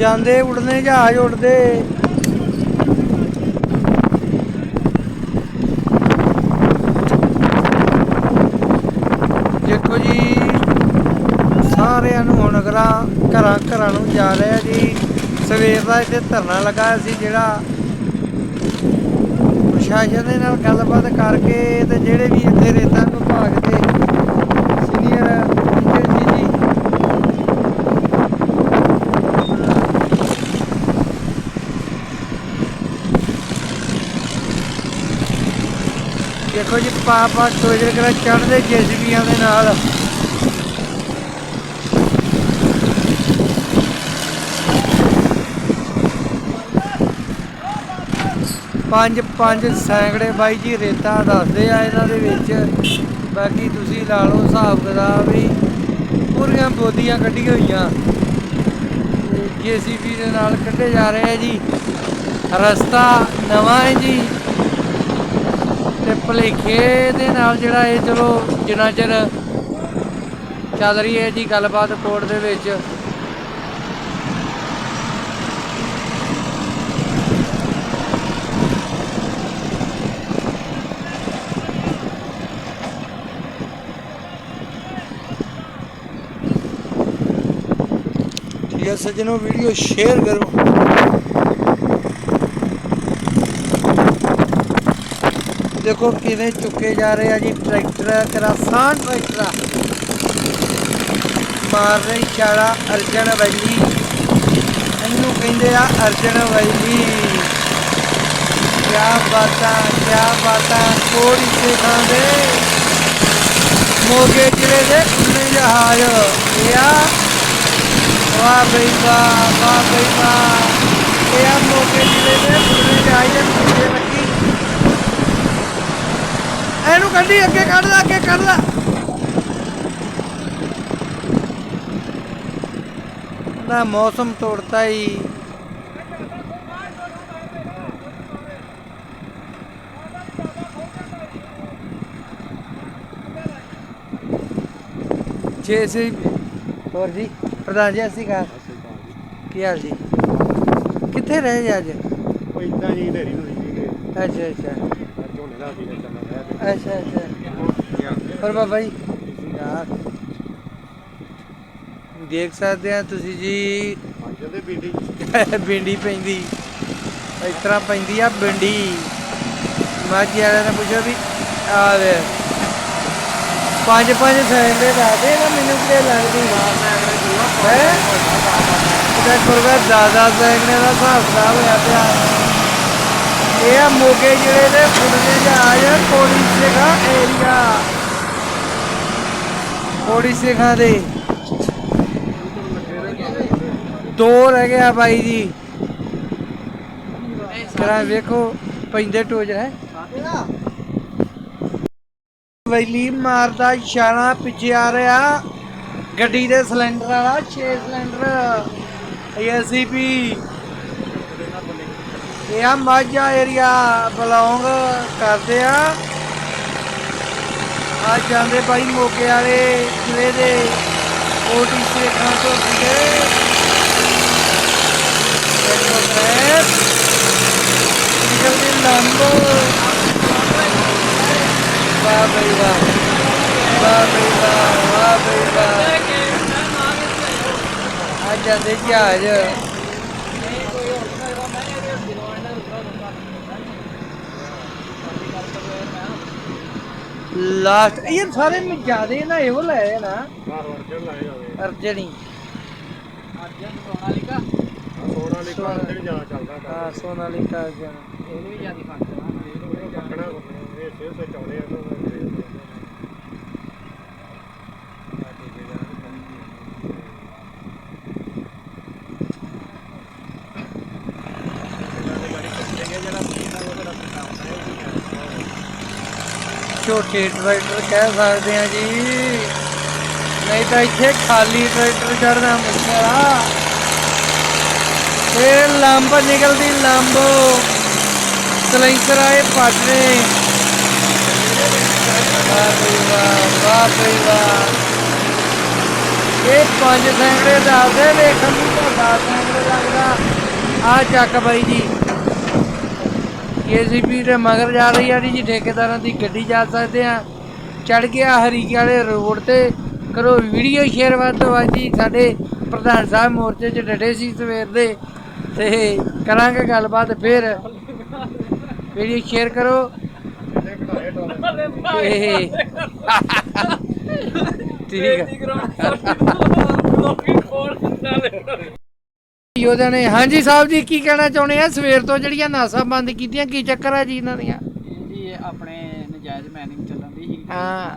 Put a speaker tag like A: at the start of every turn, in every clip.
A: ਜਾਂਦੇ ਉੜਨੇ ਜਹਾਜ਼ ਉੜਦੇ ਦੇਖੋ ਜੀ, ਸਾਰਿਆਂ ਨੂੰ ਹੁਣ ਘਰਾਂ ਘਰਾਂ ਘਰਾਂ ਨੂੰ ਜਾ ਰਿਹਾ ਜੀ। ਸਵੇਰ ਦਾ ਇੱਥੇ ਧਰਨਾ ਲੱਗਾ ਸੀ, ਜਿਹੜਾ ਪ੍ਰਸ਼ਾਸਨ ਦੇ ਨਾਲ ਗੱਲਬਾਤ ਕਰਕੇ ਤੇ ਜਿਹੜੇ ਵੀ ਇੱਥੇ ਰੇਤਾਂ ਨੂੰ ਭਾਗ ਸੀਨੀਅਰ ਟੀਚਰ ਸੀ ਜੀ ਦੇਖੋ ਜੀ ਪਾ ਟੋਜਰ ਕਰਾ ਚੜਦੇ ਜੇਸੀਬੀਆਂ ਦੇ ਨਾਲ। ਪੰਜ ਪੰਜ ਸੈਂਕੜੇ ਬਾਈ ਜੀ, ਰੇਤਾ ਦੱਸਦੇ ਆ ਇਹਨਾਂ ਦੇ ਵਿੱਚ। ਬਾਕੀ ਤੁਸੀਂ ਲਾ ਲਓ ਹਿਸਾਬ ਕਿਤਾਬ ਵੀ, ਪੂਰੀਆਂ ਬੋਦੀਆਂ ਕੱਢੀਆਂ ਹੋਈਆਂ। ਜੀਸੀਬੀ ਦੇ ਨਾਲ ਕੱਢੇ ਜਾ ਰਹੇ ਆ ਜੀ। ਰਸਤਾ ਨਵਾਂ ਹੈ ਜੀ। ਭਲੇਖੇ ਦੇ ਨਾਲ ਜਿਹੜਾ ਇਹ ਚਲੋ ਜਿੰਨਾ ਚਿਰ ਚੱਲ ਰਹੀ ਹੈ ਜੀ ਗੱਲਬਾਤ ਕੋਰਟ ਦੇ ਵਿੱਚ। ਠੀਕ ਹੈ ਸੱਜਣੋ ਵੀਡੀਓ ਸ਼ੇਅਰ ਕਰੋ। ਦੇਖੋ ਕਿਵੇਂ ਚੁੱਕੇ ਜਾ ਰਹੇ ਆ ਜੀ ਟਰੈਕਟਰ, ਕਰਾਸਾਨ ਟਰੈਕਟਰ ਮਾਰ ਰਹੀ ਛਾੜਾ ਅਰਜਨ ਵੈਲੀ। ਇਹਨੂੰ ਕਹਿੰਦੇ ਆ ਅਰਜਨ ਵੈਲੀ। ਕਿਆ ਬਾਤਾਂ ਕਿਆ ਬਾਤਾਂ ਕੋੜੀ ਸੇ ਖਾਂਦੇ ਮੋਗੇ ਜ਼ਿਲ੍ਹੇ ਦੇ ਖੁੱਲੇ ਜਹਾਜ਼। ਇਹ ਆ। ਵਾਹ ਬਈ ਵਾਹ ਵਾਹ ਬਈ ਵਾਹ। ਇਹ ਆ ਮੋਗੇ ਜ਼ਿਲ੍ਹੇ ਦੇ ਖੁੱਲੇ ਜਹਾਜ਼ ਦੇ ਪਿੱਛੇ ਲੱਗੀ ਇਹਨੂੰ ਕੱਢੀ ਅੱਗੇ ਕੱਢ ਲੈ ਅੱਗੇ ਕੱਢ ਲੈ। ਨਾ ਮੌਸਮ ਤੋੜਤਾ ਹੀ। ਜੇ ਸੀ ਹੋਰ ਜੀ? ਪ੍ਰਧਾਨ ਜੀ ਅਸੀਂ ਕਾ ਕੀ ਹਾਲ ਜੀ? ਕਿੱਥੇ ਰਹੇ ਜੀ ਅੱਜ?
B: ਉਹ ਇਦਾਂ ਜੀ ਢੇਰੀ ਹੋਈ ਸੀ
A: ਅੱਛਾ ਅੱਛਾ
B: ਝੋਨੇ ਦਾ ਸੀ ਚੱਲਣ ਰਿਹਾ
A: ਅੱਛਾ ਅੱਛਾ। ਪਰ ਬਾਬਾ ਜੀ? ਯਾਰ ਦੇਖ ਸਕਦੇ ਆ ਤੁਸੀਂ ਜੀ।
B: ਅੱਜ ਬੀਡੀ
A: ਬਿੰਡੀ ਪੈਂਦੀ। ਇਸ ਤਰ੍ਹਾਂ ਪੈਂਦੀ ਆ ਬਿੰਡੀ ਮਾਝੀ ਵਾਲਿਆਂ ਨੇ ਪੁੱਛਿਆ ਵੀ, ਆ ਵੇ ਪੰਜ ਪੰਜ ਸੈਂਡੇ ਦੱਸਦੇ ਨਾ ਮੈਨੂੰ ਕਿਤੇ ਲੱਗਦੀ ਹੈ? ਤੇ ਕੁਰਗਾ ਦਾਦਾ ਸੈਂਕੜੇ ਦਾ ਹਿਸਾਬ ਕਿਤਾਬ ਹੋਇਆ ਪਿਆ ਇਹ ਆ ਮੋਗੇ ਜਿਹੜੇ ਦੇ ਫੁੱਲੇ ਜਹਾਜ਼ ਕੋੜੀ ਸਿਖਾ ਏਰੀਆ ਕੋੜੀ ਸਿਖਾ ਦੇ। ਦੋ ਰਹਿ ਗਿਆ ਬਾਈ ਜੀ। ਕਰਾਂ ਵੇਖੋ, ਪੈਂਦੇ ਟੋਜ ਹੈ ਵੈਲੀ ਮਾਰਦਾ ਇਸ਼ਾਰਾ ਪਿੱਛੇ ਆ ਰਿਹਾ। ਗੱਡੀ ਦੇ ਸਿਲੰਡਰ ਵਾਲਾ 6 ਸਿਲੰਡਰ। ਐਸਸੀਪੀ ਇਹ ਆ ਮਾਝਾ ਏਰੀਆ ਬਲੌਂਗ ਕਰਦੇ ਆ। ਆ ਜਾਂਦੇ ਬਾਈ ਮੋਗੇ ਵਾਲੇ ਜ਼ਿਲ੍ਹੇ ਦੇ ਓਟੀ ਸੇਖਾਂ ਤੋਂ ਸੀਗੇ ਦੇਖੋ ਫਰੈਂਡ ਨਿਕਲਦੀ ਲੰਬੋ ਵਾਹ ਬਈ ਵਾਹ। ਵਾਹ ਬਈ ਵਾਹ ਵਾਹ ਬਈ ਵਾਹ। ਆ ਜਾਂਦੇ ਜਹਾਜ਼। ਲਾਸਟ ਇਹ ਸਾਰੇ ਮੈਂ ਜਿਆਦੇ ਨਾ ਇਹੋ ਲੈ ਨਾ।
B: ਅਰਜਨ ਲਾਏ ਜਾਵੇ
A: ਅਰਜਣੀ
B: ਸੋਨਾ ਲਿਖਾ ਅਰਜਨ ਜ਼ਿਆਦਾ ਚੱਲਦਾ
A: ਹਾਂ ਸੋਨਾਲੀਕਾ ਅਰਜਨ।
B: ਕੱਕਣਾ ਇਹ ਸਿਰ ਸੇ ਚੌੜੇ ਆ ਤਾਂ
A: ਛੋਟੇ ਟਰੈਕਟਰ ਕਹਿ ਸਕਦੇ ਆ ਜੀ। ਨਹੀਂ ਤਾਂ ਇੱਥੇ ਖਾਲੀ ਟਰੈਕਟਰ ਚੜਨਾ ਮੁਸ਼ਕਲ ਆ ਇਹ ਲੰਬ ਨਿਕਲਦੀ, ਲੰਬ। ਸਲੈਂਸਰ ਆਏ ਪਾਟਨੇ ਵਾਹ ਬਈ ਵਾਹ ਵਾਹ ਬਈ ਵਾਹ ਇਹ ਪੰਜ ਸੈਂਕੜੇ ਦੱਸਦੇ ਵੇਖਣ ਨੂੰ ਤਾਂ 10 ਸੈਂਕੜੇ ਲੱਗਦਾ। ਆ ਚੱਕ ਬਾਈ ਜੀ। ਕੇਸੀਪੀ ਦੇ ਮਗਰ ਜਾ ਰਹੀ ਆ ਜੀ ਠੇਕੇਦਾਰਾਂ ਦੀ ਗੱਡੀ ਜਾ ਸਕਦੇ ਆ। ਚੜ ਗਿਆ ਹਰੀਕੇ ਵਾਲੇ ਰੋਡ ਤੇ। ਕਰੋ ਵੀਡੀਓ ਸ਼ੇਅਰ ਵੱਧ ਤੋਂ ਵੱਧ ਜੀ ਸਾਡੇ ਪ੍ਰਧਾਨ ਸਾਹਿਬ ਮੋਰਚੇ 'ਚ ਡਟੇ ਸੀ ਸਵੇਰ ਦੇ। ਤੇ ਕਰਾਂਗੇ ਗੱਲਬਾਤ ਫਿਰ। ਵੀਡੀਓ ਸ਼ੇਅਰ ਕਰੋ। ਠੀਕ ਹੈ ਯੋਧਾ ਨੇ। ਹਾਂਜੀ ਸਾਹਿਬ ਜੀ ਕੀ ਕਹਿਣਾ ਚਾਹੁੰਦੇ ਆ? ਸਵੇਰ ਤੋਂ ਜਿਹੜੀਆਂ ਨਾਸਾਂ ਬੰਦ ਕੀਤੀਆਂ ਕੀ ਚੱਕਰ ਆ ਜੀ ਇਹਨਾਂ ਦੀਆਂ?
C: ਜੀ ਇਹ ਆਪਣੇ ਨਜਾਇਜ਼ ਮੈਨਿੰਗ ਚੱਲਣ ਦੀ ਸੀ
A: ਹਾਂ।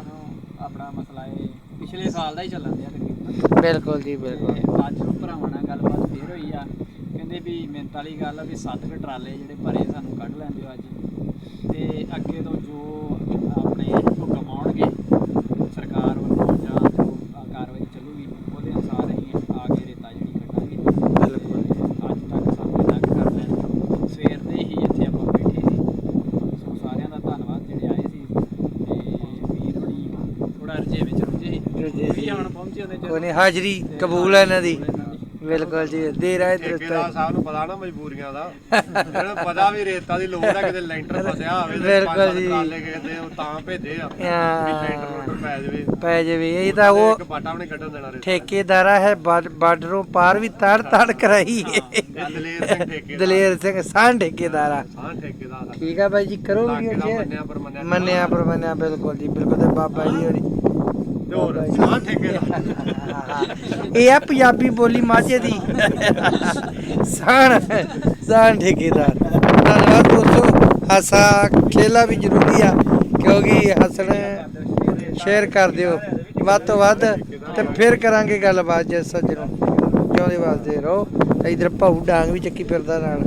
C: ਆਪਣਾ ਮਸਲਾ ਇਹ ਪਿਛਲੇ ਸਾਲ ਦਾ ਹੀ ਚੱਲਣ ਦਿਆ ਤਕਰੀਬਨ
A: ਬਿਲਕੁਲ ਜੀ ਬਿਲਕੁਲ।
C: ਤੇ ਅੱਜ ਨੂੰ ਭਰਾਵਾਂ ਨਾਲ ਗੱਲਬਾਤ ਫੇਰ ਹੋਈ ਆ। ਕਹਿੰਦੇ ਵੀ ਮਿਹਨਤ ਵਾਲੀ ਗੱਲ ਆ ਵੀ ਸੱਤ ਕੁ ਟਰਾਲੇ ਜਿਹੜੇ ਭਰੇ ਸਾਨੂੰ ਕੱਢ ਲੈਣ ਦਿਓ ਅੱਜ। ਤੇ ਅੱਗੇ ਤੋਂ ਜੋ ਆਪਣੇ ਹੁਕਮ ਆਉਣਗੇ ਸਰਕਾਰ ਵੱਲੋਂ ਜਾਂ ਜੋ ਅ, ਕਾਰਵਾਈ ਚੱਲੂਗੀ ਉਹਦੇ ਅਨੁਸਾਰ ਅਸੀਂ ਆ ਕੇ ਰੇਤਾ ਜਿਹੜੀ ਕੱਢਾਂਗੇ
A: ਬਿਲਕੁਲ।
C: ਅੱਜ ਤੱਕ ਸਾਨੂੰ ਇੰਨਾ ਕੁ ਕਰ ਲੈਣ ਸਵੇਰ ਦੇ ਹੀ ਇੱਥੇ ਆਪਾਂ ਬੈਠੇ ਸੀ ਸੋ ਸਾਰਿਆਂ ਦਾ ਧੰਨਵਾਦ ਜਿਹੜੇ ਆਏ ਸੀ ਤੇ ਵੀਰ ਬੜੀ ਥੋੜਾ ਰਜੇ ਵਿੱਚ ਵੀ ਪਹੁੰਚੇ ਉਹਦੇ
A: ਕੋਈ ਨਹੀਂ ਹਾਜ਼ਰੀ ਕਬੂਲ ਹੈ ਇਹਨਾਂ ਦੀ। ਬਿਲਕੁਲ ਜੀ ਦੇ ਰਹੇ
B: ਠੇਕੇਦਾਰ
A: ਦਰਸਤ
B: ਸਾਹਿਬ ਨੂੰ ਪਤਾ ਨਾ ਮਜਬੂਰੀਆਂ ਦਾ। ਜਿਹੜਾ ਪਤਾ ਵੀ ਰੇਤਾ ਦੀ ਲੋੜ ਹੈ ਕਿਤੇ ਲੈਂਟਰ ਫਸਿਆ ਹੋਵੇ ਤੇ
A: ਬਿਲਕੁਲ
B: ਪੰਜ
A: ਜੀ।
B: ਤੇ ਉਹ ਤਾਂ ਭੇਜੇ ਆ ਵੀ। ਲੈਂਟਰ ਪੈ ਜਾਵੇ।
A: ਪੈ ਜਾਵੇ ਇਹ ਤਾਂ ਉਹ
B: ਇੱਕ ਬਾਟਾ ਵੀ ਨਹੀਂ ਕੱਢਣ ਦੇਣਾ ਰੇਤਾ।
A: ਠੇਕੇਦਾਰਾ ਹੈ ਬਾਰ- ਬਾਰਡਰੋਂ ਪਾਰ ਵੀ ਤੜ ਤੜ ਕਰਾਈ
B: ਇਹ ਦਲੇਰ ਸਿੰਘ ਠੇਕੇਦਾਰ।
A: ਦਲੇਰ ਸਿੰਘ ਸਾਂ ਠੇਕੇਦਾਰਾ
B: ਹਾਂ ਠੇਕੇਦਾਰ ਦਾ
A: ਠੀਕ ਆ ਬਾਈ ਜੀ ਕਰੋ
B: ਲਾਗੇ
A: ਵੀਡੀਓ
B: ਦਾ
A: ਸ਼ੇਅਰ
B: ਮੰਨਿਆ ਪਰ ਮੰਨਿਆ
A: ਮੰਨਿਆ ਪਰ ਮੰਨਿਆ ਬਿਲਕੁਲ ਜੀ ਬਿਲਕੁਲ ਤੇ ਬਾਬਾ ਜੀ ਹੋਰੀ।
B: ਤੇ ਹੋਰ ਹਾਂ ਠੇਕੇਦਾਰ
A: ਇਹ ਆ ਪੰਜਾਬੀ ਬੋਲੀ ਮਾਝੇ ਦੀ। ਸਾਣ ਸਾਣ ਠੇਕੇਦਾਰ। ਧੰਨਵਾਦ ਦੋਸਤੋ ਹਾਸਾ ਖੇਲਾ ਵੀ ਜ਼ਰੂਰੀ ਆ ਕਿਉਂਕਿ ਹੱਸਣ ਸ਼ੇਅਰ ਕਰ ਦਿਓ। ਵੱਧ ਤੋਂ ਵੱਧ ਤੇ ਫਿਰ ਕਰਾਂਗੇ ਗੱਲਬਾਤ ਜੇ ਸੱਜਣੋ। ਜਿਉਂਦੇ ਵਾਸਤੇ ਰਹੋ। ਇਧਰ ਭਾਊ ਡਾਂਗ ਵੀ ਚੱਕੀ ਫਿਰਦਾ ਨਾਲ।